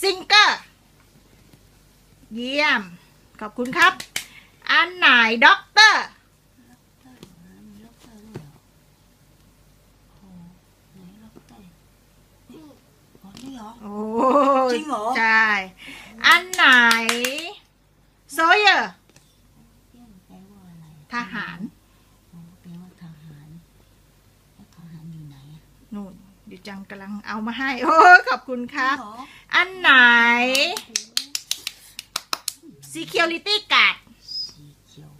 ซิงเกอร์เยี่ยม ขอบคุณครับ อันไหนด็อกเตอร์มีล็อกเตอร์ด้วยเหรอโอ้ไหนล็อกเตอร์นี่อ๋อนี่เหรอโอ้จริงเหรอ ใช่ อันไหนโซเยอร์เอ๊ะแปลว่าอะไรทหารอ๋อแปลว่าทหารแล้วทหารอยู่ไหนอะนู่น เดี๋ยวจังกำลังเอามาให้ โอ้ขอบคุณครับจงเหรออันไหน security guard สีเขียว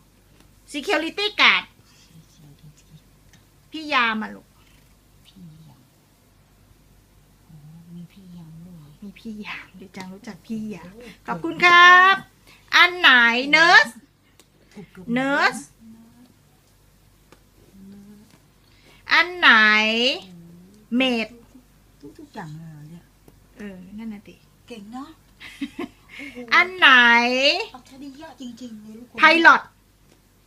security guard สีเขียวที่ที่พี่ยามาลูกพี่ยังโอ้มีพี่ยังด้วยมีพี่ยามเดี๋ยวจังรู้จักพี่ยามขอบคุณครับ อันไหนเนิร์สเนิร์สอันไหน เมดทุกทุกๆอย่างเลยเหรอเนี่ยเออ นั่นน่ะติ เก่งเนาะโโหอันไหน อัจฉริยะจริงๆเลยลูกคนไพลอต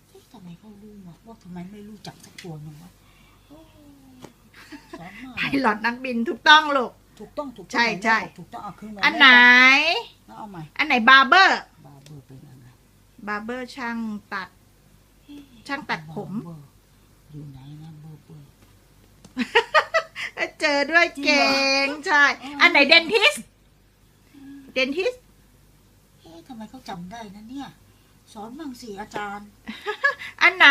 เอ๊ะทำไมเขารู้วะว่าทำไมไม่รู้จักสักตัวหนึงวะโอ้สอนมากไพลอตนักบินถูกต้องลูก ถูกต้องถูกต้องใช่ใช่ ถูกต้องเอาเครื่องมือันไหน แล้วเอาใหม่อันไหนบาร์เบอร์ บาร์เบอร์เป็นอะไรบาร์เบอร์ช่างตัด ช่างตัดผม บาร์เบอร์อยู่ไหนนะเบอร์เบอร์ เจอด้วยเก่งใช่ อันไหนเดนทิส เดนทิส เอ๊ะทำไมเขาจำได้นะเนี่ย สอนบ้างสิอาจารย์อันไหน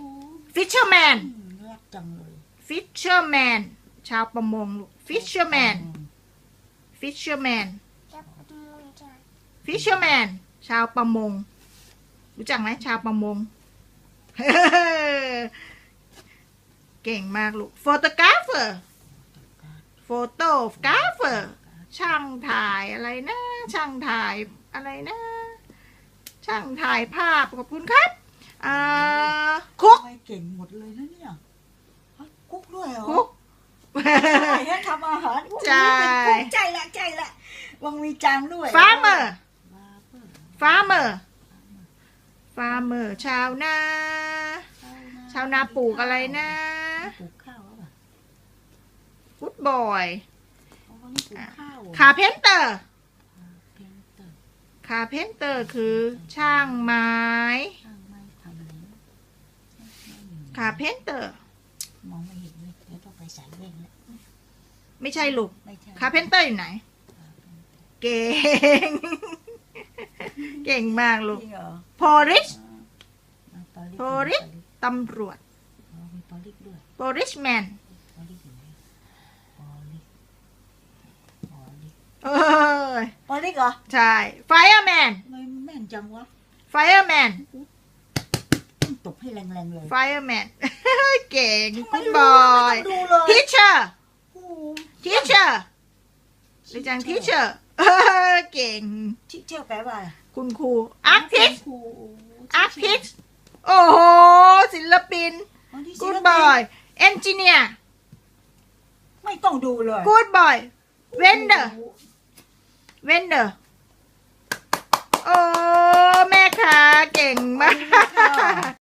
โอ้ฟิชเชอร์แมนอืมรักจังเลยฟิชเชอร์แมน ชาวประมงลูกฟิชเชอร์แมน ฟิชเชอร์แมน ฟิชเชอร์แมน ชาวประมง รู้จักไหมชาวประมง เก่งมากลูก โฟโตกราฟเฟอร์ โฟโตกราฟเฟอร์ช่างถ่ายอะไรนะ ช่างถ่ายอะไรนะ ช่างถ่ายภาพขอบคุณครับอ่าคุกทำไมเก่งหมดเลยนะเนี่ยฮะกุ๊กด้วยเหรอคุก ใช่ฮะทำอาหารอุ๊ยใช่ เป็นกุ๊กใจละใจละวังมีจางด้วย ฟาร์เมอร์บาร์เบอร์ฟาร์เมอร์ ฟาร์เมอร์ ชาวนา ชาวนาปลูกอะไรนะ ปลูก ข้าวหรือเปล่าฟุตบอยอ๋อนี่ปลูกข้าวเหรอคาเพนเตอร์เพนเตอร์คาเพนเตอร์คือช่างไม้ช่างไม้ทำอะไรนะคาเพนเตอร์มองไม่เห็นเลยเดี๋ยวต้องไปใส่แว่นแล้วไม่ใช่ลูกไม่ใช่คาเพนเตอร์อยู่ไหน เก่ง เก่งมากลูกจริงเหรอพอริชอ่าปาลิสโพลิสตำรวจอ๋อมีปาลิสด้วยโพริชแมน ปาลิสอยู่ไหนปาลิสปาลิส เอ้ย ปา ลิสเหรอใช่ไฟร์แมนทำไมแม่นจังวะไฟร์แมนตบให้แรงๆเลยไฟร์แมนเก่งไม่คุณรู้บอย ไม่ต้องดูเลยทีเชอร์โอ้โหทีเชอร์รู้จังทีเชอร์เก่ง ทิเชอร์แปลว่าอะไร คุณครูอาร์ติสครูอาร์ติสโอ้โห ศิลปิน อ๋อนี่ศิกูลดปินบอยเอนจิเนียร์ไม่ต้องดูเลยกูดบอยเวนเดอร์ เว้นเดอโอ้ แม่ค้าเก่งมาก